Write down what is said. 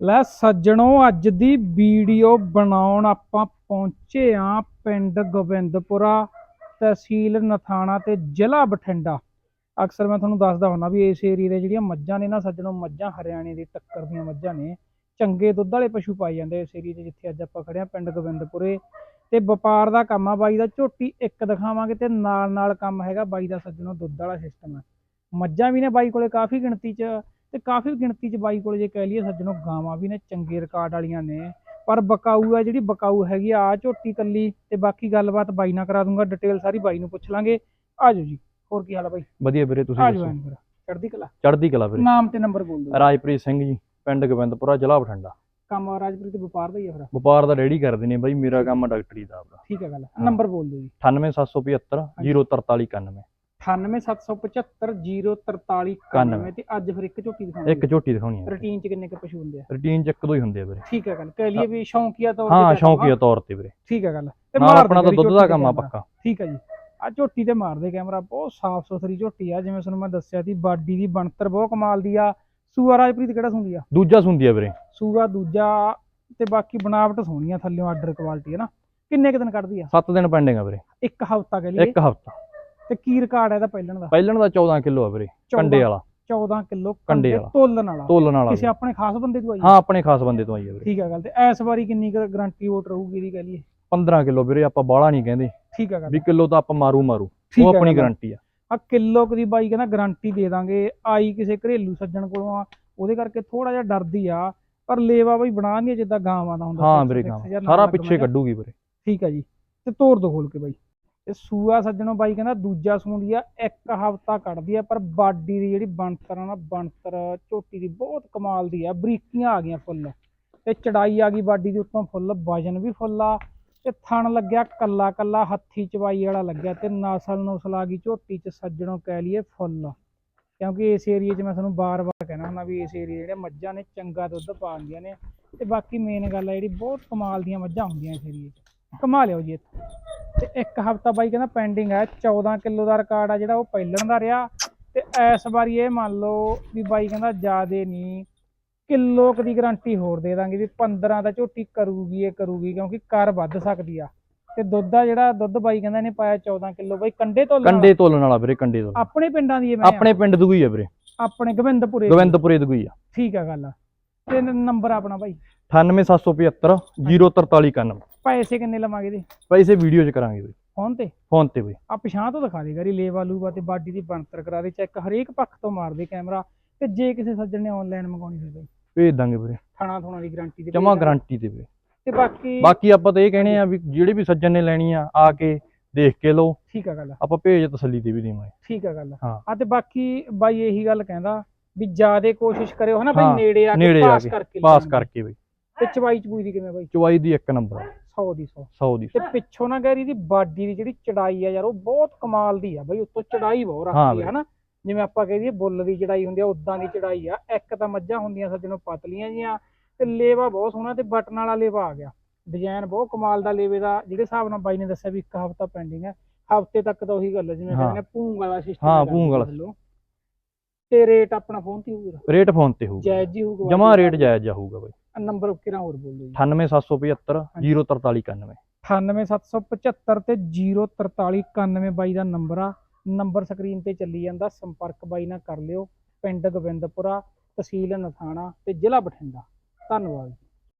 ਲੈ ਸੱਜਣੋ, ਅੱਜ ਦੀ ਵੀਡੀਓ ਬਣਾਉਣ ਆਪਾਂ ਪਹੁੰਚੇ ਆ ਪਿੰਡ ਗੋਬਿੰਦਪੁਰਾ ਤਹਿਸੀਲ ਨਥਾਣਾ ਤੇ ਜ਼ਿਲ੍ਹਾ ਬਠਿੰਡਾ। ਅਕਸਰ ਮੈਂ ਤੁਹਾਨੂੰ ਦੱਸਦਾ ਹੁੰਦਾ ਵੀ ਇਸ ਏਰੀਏ ਦੇ ਜਿਹੜੀਆਂ ਮੱਝਾਂ ਨੇ ਨਾ, ਸੱਜਣੋ, ਮੱਝਾਂ ਹਰਿਆਣੇ ਦੀ ਟੱਕਰ ਦੀਆਂ ਮੱਝਾਂ ਨੇ। ਚੰਗੇ ਦੁੱਧ ਵਾਲੇ ਪਸ਼ੂ ਪਾਏ ਜਾਂਦੇ ਇਸ ਏਰੀਏ 'ਚ ਜਿੱਥੇ ਅੱਜ ਆਪਾਂ ਖੜੇ ਆ ਪਿੰਡ ਗੋਬਿੰਦਪੁਰੇ। ਤੇ ਵਪਾਰ ਦਾ ਕੰਮ ਆ ਬਾਈ ਦਾ, ਝੋਟੀ ਇੱਕ ਦਿਖਾਵਾਂਗੇ ਤੇ ਨਾਲ ਨਾਲ ਕੰਮ ਹੈਗਾ ਬਾਈ ਦਾ ਸੱਜਣੋ ਦੁੱਧ ਵਾਲਾ ਸਿਸਟਮ ਹੈ ਮੱਝਾਂ ਵੀ ਨੇ ਬਾਈ ਕੋਲੇ ਕਾਫੀ ਗਿਣਤੀ 'ਚ। ਤੇ ਕਾਫੀ ਗਿਣਤੀ 'ਚ ਬਾਈ ਕੋਲੇ ਜੇ ਕਹਿ ਲਈਏ ਸੱਜਣੋ ਗਾਵਾਂ ਵੀ ਨੇ ਚੰਗੇ ਰਿਕਾਰਡ ਵਾਲੀਆਂ ਨੇ। ਪਰ ਬਕਾਊ ਆ ਜਿਹੜੀ ਬਕਾਊ ਹੈਗੀ ਆ ਆਹ ਝੋਟੀ ਕੱਲੀ ਤੇ ਬਾਕੀ ਗੱਲਬਾਤ ਬਾਈ ਨਾਲ ਕਰਾ ਦੂੰਗਾ ਡਿਟੇਲ ਸਾਰੀ ਬਾਈ ਨੂੰ ਪੁੱਛ ਲਾਂਗੇ। ਆਜੋ ਜੀ ਹੋਰ ਕੀ ਹਾਲ ਆ ਬਾਈ? ਵਧੀਆ ਵੀਰੇ ਤੁਸੀਂ ਆਜੋ ਐਨ ਫਿਰ ਚੜ੍ਹਦੀ ਕਲਾ। ਚੜ੍ਹਦੀ ਕਲਾ ਵੀਰੇ। ਨਾਮ ਤੇ ਨੰਬਰ ਬੋਲ ਦਿਓ। ਰਾਜਪ੍ਰੀਤ ਸਿੰਘ ਜੀ ਪਿੰਡ ਗੋਬਿੰਦਪੁਰਾ ਜ਼ਿਲ੍ਹਾ ਬਠਿੰਡਾ। ਕੰਮ ਰਾਜਪੁਰੀ ਤੇ ਵਪਾਰ ਦਾ ਹੀ ਆ ਫਿਰ। ਵਪਾਰ ਦਾ ਰੈਡੀ ਕਰਦੇ ਨੇ ਬਾਈ ਮੇਰਾ ਕੰਮ ਡਾਕਟਰੀ ਦਾ ਆਪਦਾ ਠੀਕ ਹੈ ਗੱਲ। ਨੰਬਰ ਬੋਲ ਦਿਓ ਜੀ। 98775 04391 9877504391 ਤੇ ਅੱਜ ਫਿਰ ਇੱਕ ਝੋਟੀ ਦਿਖਾਉਣੀ ਇੱਕ ਝੋਟੀ ਦਿਖਾਉਣੀ ਹੈ। ਰੂਟੀਨ ਚ ਕਿੰਨੇ ਕ ਪਸ਼ੂ ਹੁੰਦੇ ਆ? ਰੂਟੀਨ ਚ ਇੱਕ ਦੋ ਹੀ ਹੁੰਦੇ ਆ ਵੀਰੇ। ਠੀਕ ਹੈ ਗੱਲ ਕਹਿ ਲਈਏ ਵੀ ਸ਼ੌਂਕੀਆ ਤੌਰ ਹਾਂ ਕਹਿ ਸ਼ੌਂਕੀਆ ਦਵਾਂ। ਤੌਰ ਤੇ ਵੀਰੇ। ਠੀਕ ਹੈ ਗੱਲ ਤੇ ਨਾਲ ਮਾਰ ਆਪਣਾ ਦੇ ਤਾਂ ਦੁੱਧ ਝੋਟੀ ਦਾ ਤੇ ਕੰਮ ਆ ਕੈਮਰਾ। ਪੱਕਾ। ਠੀਕ ਹੈ ਜੀ। ਆ ਝੋਟੀ ਤੇ ਮਾਰਦੇ ਕੈਮਰਾ ਬਹੁਤ ਸਾਫ਼ ਸੁਥਰੀ ਝੋਟੀ ਆ ਜਿਵੇਂ ਤੁਹਾਨੂੰ ਮੈਂ ਦੱਸਿਆ ਸੀ ਬਾਡੀ ਦੀ ਬਣਤਰ ਬਹੁਤ ਕਮਾਲ ਦੀ ਆ। ਸੂਆ ਰਾਜਪ੍ਰੀਤ ਕਿਹੜਾ ਸੁੰਦੀ ਆ? ਦੂਜਾ ਸੁੰਦੀ ਆ ਵੀਰੇ। ਸੂਆ ਦੂਜਾ ਤੇ ਬਾਕੀ ਬਣਾਵਟ ਸੋਹਣੀ ਆ ਥੱਲਿਓਂ ਆਰਡਰ ਕੁਆਲਿਟੀ ਹੈ ਨਾ। ਕਿੰਨੇ ਕੁ ਦਿਨ ਕੱਢਦੀ ਆ? 7 ਦਿਨ ਪੈਂਡਿੰਗ ਆ ਵੀਰੇ। ਇੱਕ ਹਫਤਾ ਕਹਿ ਲਈਏ। ਇੱਕ ਹਫਤਾ। ਤੇ ਕੀ ਰਿਕਾਰਡ ਹੈ ਇਹਦਾ ਪਹਿਲਣ ਦਾ? ਪਹਿਲਣ ਦਾ 14 ਕਿਲੋ ਆ ਵੀਰੇ ਕੰਡੇ ਵਾਲਾ। 14 ਕਿਲੋ ਕੰਡੇ ਵਾਲਾ। ਤੋਲਣ ਵਾਲਾ। ਤੋਲਣ ਵਾਲਾ ਕਿਸੇ। ਆਪਣੇ ਖਾਸ ਬੰਦੇ ਤੋਂ ਆਈ ਆ? ਹਾਂ ਆਪਣੇ ਖਾਸ ਬੰਦੇ ਤੋਂ ਆਈ ਆ ਵੀਰੇ। ਠੀਕ ਹੈ ਗੱਲ ਤੇ ਇਸ ਵਾਰੀ ਕਿੰਨੀ ਗਾਰੰਟੀ ਵੋਟ ਰਹੂਗੀ ਇਹਦੀ ਕਹਿ ਲਈਏ? 15 ਕਿਲੋ ਵੀਰੇ ਆਪਾਂ ਬਾਹਲਾ ਨਹੀਂ ਕਹਿੰਦੇ। ਠੀਕ ਹੈ ਗੱਲ। ਵੀ ਕਿਲੋ ਤਾਂ ਆਪਾਂ ਮਾਰੂ ਮਾਰੂ ਉਹ ਹੈ ਆਪਣੀ। ਗਾਰੰਟੀ ਆ। ਆ ਕਿਲੋ ਦੀ ਬਾਈ ਕਹਿੰਦਾ ਗਾਰੰਟੀ ਦੇ ਦਾਂਗੇ। ਆਈ ਕਿਸੇ ਘਰੇਲੂ ਸੱਜਣ ਕੋਲੋਂ ਆ ਉਹਦੇ ਕਰਕੇ ਥੋੜਾ ਜਿਹਾ ਡਰਦੀ ਆ। ਪਰ ਲੇਵਾ ਬਈ ਬਣਾ ਨਹੀਂ ਜਿੱਦਾਂ ਗਾਵਾਂ ਦਾ ਹੁੰਦਾ। ਹਾਂ ਵੀਰੇ ਨਾਲ ਸਾਰਾ ਪਿੱਛੇ। ਕੱਢੂਗੀ ਵੀਰੇ। ਠੀਕ ਹੈ ਜੀ। ਤੇ ਤੋੜ ਦੋ ਖੋਲ ਕੇ ਬਾਈ। ਤੇ ਸੂਆ ਸੱਜਣੋ ਬਾਈ ਕਹਿੰਦਾ ਦੂਜਾ ਸੂੰਦੀ ਆ, ਇੱਕ ਹਫਤਾ ਕੱਢਦੀ ਆ, ਪਰ ਬਾਡੀ ਦੀ ਜਿਹੜੀ ਬਣਤਰ ਆ ਨਾ, ਬਣਤਰ, ਝੋਟੀ ਦੀ ਬਹੁਤ ਕਮਾਲ ਦੀ ਆ, ਬਰੀਕੀਆਂ ਆ ਗਈਆਂ ਫੁੱਲ। ਤੇ ਚੜਾਈ ਆ ਗਈ ਬਾਡੀ ਦੇ ਉੱਤੋਂ ਫੁੱਲ, ਵਜਨ ਵੀ ਫੁੱਲ ਆ, ਤੇ ਥਣ ਲੱਗਿਆ ਕੱਲਾ ਕੱਲਾ, ਹੱਥੀ ਚਵਾਈ ਵਾਲਾ ਲੱਗਿਆ ਤੇ ਨਸਲ ਨੁਸਲ ਆ ਗਈ ਝੋਟੀ ਚ ਸੱਜਣੋਂ ਕਹਿ ਲਈਏ ਫੁੱਲ। ਕਿਉਂਕਿ ਇਸ ਏਰੀਏ 'ਚ ਮੈਂ ਤੁਹਾਨੂੰ ਬਾਰ-ਬਾਰ ਕਹਿਣਾ ਹੁੰਦਾ ਵੀ ਇਸ ਏਰੀਏ ਜਿਹੜੇ ਮੱਝਾਂ ਨੇ ਚੰਗਾ ਦੁੱਧ ਪਾਉਂਦੀਆਂ ਨੇ, ਤੇ ਬਾਕੀ ਮੇਨ ਗੱਲ ਆ ਜਿਹੜੀ ਬਹੁਤ ਕਮਾਲ ਦੀਆਂ ਮੱਝਾਂ ਹੁੰਦੀਆਂ ਇਸ ਏਰੀਏ 'ਚ। ਕਮਾ ਲਿਓ ਜੀ ਇੱਥੇ। ਤੇ ਇੱਕ ਹਫਤਾ ਬਾਈ ਕਹਿੰਦਾ ਪੈਂਡਿੰਗ ਹੈ 14 ਕਿਲੋ ਦਾ ਰਿਕਾਰਡ ਆ ਜਿਹੜਾ ਉਹ ਪਹਿਲਣ ਦਾ ਰਿਹਾ। ਤੇ ਇਸ ਵਾਰੀ ਇਹ ਮੰਨ ਲਓ ਵੀ ਬਾਈ ਕਹਿੰਦਾ ਜਿਆਦੇ ਨਹੀਂ ਕਿਲੋ ਕੁ ਦੀ ਗਾਰੰਟੀ ਹੋਰ ਦੇ ਦਾਂਗੇ ਵੀ 15 ਦਾ ਝੋਟੀ ਕਰੂਗੀ ਇਹ ਕਰੂਗੀ ਕਿਉਂਕਿ ਕਰ ਵੱਧ ਸਕਦੀ ਆ। ਤੇ ਦੁੱਧ ਦਾ ਜਿਹੜਾ ਦੁੱਧ ਬਾਈ ਕਹਿੰਦਾ ਇਹਨੇ ਪਾਇਆ 14 ਕਿਲੋ ਬਾਈ ਕੰਡੇ ਤੋਂ ਕੰਡੇ ਤੋਲਣ ਵਾਲਾ ਵੀਰੇ ਕੰਡੇ ਤੋਲਣ। ਆਪਣੇ ਪਿੰਡਾਂ ਦੀ ਇਹ ਮੈਂ ਆਪਣੇ ਪਿੰਡ ਦੂਈ ਆ ਵੀਰੇ। ਆਪਣੇ ਗੋਬਿੰਦਪੁਰੇ ਦੀ। ਗੋਬਿੰਦਪੁਰੇ ਦੂਈ ਆ। ਠੀਕ ਆ ਗੱਲ ਤੇ ਨੰਬਰ ਆਪਣਾ ਬਾਈ। 98775 04391 ਪੈਸੇ ਕਿੰਨੇ ਲਵਾਂਗੇ ਇਹਦੇ? ਪੈਸੇ ਵੀਡੀਓ 'ਚ ਕਰਾਂਗੇ ਵੀਰੇ ਫੋਨ ਤੇ? ਫੋਨ ਤੇ ਵੀਰੇ ਆ ਪਛਾਣ ਤੋਂ ਦਿਖਾ ਦੇ ਗਰੀ ਲੇਵਾ ਲੂਵਾ ਤੇ ਬਾਡੀ ਦੀ ਬਣਤਰ ਕਰਾ ਦੇ ਚੈੱਕ ਹਰੇਕ ਪੱਖ ਤੋਂ ਮਾਰ ਦੇ ਕੈਮਰਾ ਤੇ ਜੇ ਕਿਸੇ ਸੱਜਣ ਨੇ ਆਨਲਾਈਨ ਮੰਗਾਉਣੀ ਹੋਵੇ ਬਾਈ। ਭੇਜ ਦਾਂਗੇ ਵੀਰੇ। ਥਾਣਾ ਥੋਣਾ ਦੀ ਗਾਰੰਟੀ ਦੇ ਜਮਾ। ਗਾਰੰਟੀ ਤੇ ਵੀਰੇ ਤੇ ਬਾਕੀ ਬਾਕੀ ਆਪਾਂ ਤਾਂ ਇਹ ਕਹਿੰਦੇ ਆ ਵੀ ਜਿਹੜੇ ਵੀ ਸੱਜਣ ਨੇ ਲੈਣੀ ਆ ਆ ਕੇ ਦੇਖ ਕੇ ਲਓ। ਠੀਕ ਆ ਗੱਲ। ਆਪਾਂ ਭੇਜ ਤਸੱਲੀ ਤੇ ਵੀ ਦੇਵਾਂਗੇ। ਠੀਕ ਆ ਗੱਲ। ਆ ਤੇ ਬਾਕੀ ਬਾਈ ਇਹੀ ਗੱਲ ਕਹਿੰਦਾ ਵੀ ਜਿਆਦੇ ਕੋਸ਼ਿਸ਼ ਕਰਿਓ ਹਨਾ ਬਾਈ ਨੇੜੇ ਆ ਕੇ ਪਾਸ ਕਰਕੇ ਪਾਸ ਦੀ। ਕਰਕੇ ਬਈ। ਤੇ ਚਵਾਈ ਚਬੂਈ ਦੀ ਕਿਵੇਂ ਬਾਈ? ਚਵਾਈ ਦੀ ਇੱਕ ਨੰਬਰ 100 ਦੀ 100 100 ਦੀ ਤੇ ਪਿੱਛੋਂ ਨਾ ਗੈਰੀ ਦੀ ਬਾਡੀ ਦੀ ਜਿਹੜੀ ਚੜਾਈ ਆ ਯਾਰ ਉਹ ਬਹੁਤ ਕਮਾਲ ਦੀ ਆ ਬਈ ਉੱਤੋਂ ਚੜਾਈ ਬਹੁਤ ਹਾਂ ਰੱਖਦੀ ਆ। ਹਨਾ? ਜਿਵੇਂ ਆਪਾਂ ਕਹਿ ਦਈਏ ਬੁੱਲ ਦੀ ਚੜਾਈ ਹੁੰਦੀ ਆ ਉਦਾਂ ਦੀ ਚੜਾਈ ਆ। ਇੱਕ ਤਾਂ ਮੱਝਾਂ ਹੁੰਦੀਆਂ ਸੱਜਣੋਂ ਪਤਲੀਆਂ ਜੀਆਂ ਤੇ ਲੇਵਾ ਬਹੁਤ ਸੋਹਣਾ ਤੇ ਬਟਨ ਵਾਲਾ ਲੇਵਾ ਆ ਗਿਆ। ਡਿਜ਼ਾਈਨ ਬਹੁਤ ਕਮਾਲ ਦਾ ਲੇਵੇ ਦਾ ਜਿਹੜੇ ਹਿਸਾਬ ਨਾਲ ਬਾਈ ਨੇ ਦੱਸਿਆ ਵੀ ਇੱਕ ਹਫ਼ਤਾ ਪੈਂਡਿੰਗ ਹੈ ਹਫ਼ਤੇ ਤੱਕ ਤਾਂ ਉਹੀ ਗੱਲ ਹੈ ਜਿਵੇਂ ਹਾਂ। ਕਹਿੰਦੇ ਭੂੰਗ ਵਾਲਾ ਸਿਸਟਮ ਹਾਂ, ਭੂੰਗ ਵਾਲਾ। ਤੇ ਰੇਟ ਆਪਣਾ ਫੋਨ ਤੇ ਹੋਊਗਾ। ਰੇਟ ਫੋਨ ਤੇ ਹੋਊਗਾ। ਜਾਇਜ਼ ਜੀ ਹੋਊਗਾ ਜਮਾ ਰੇਟ ਜਾਇਜ਼ ਜਾ ਹੋਊਗਾ ਬਈ। ਨੰਬਰ ਕਿਹੜਾ ਹੋਰ ਬੋਲ ਦਿਓ ਜੀ 98775 04391 98775 ਤੇ 04391 ਬਾਈ ਦਾ ਨੰਬਰ ਆ। ਨੰਬਰ ਸਕਰੀਨ ਤੇ ਚੱਲੀ ਜਾਂਦਾ ਸੰਪਰਕ ਬਾਈ ਨਾਲ ਕਰ ਲਿਓ। ਪਿੰਡ ਗੋਬਿੰਦਪੁਰਾ ਤਹਿਸੀਲ ਨਥਾਣਾ ਤੇ ਜ਼ਿਲ੍ਹਾ ਬਠਿੰਡਾ। ਧੰਨਵਾਦ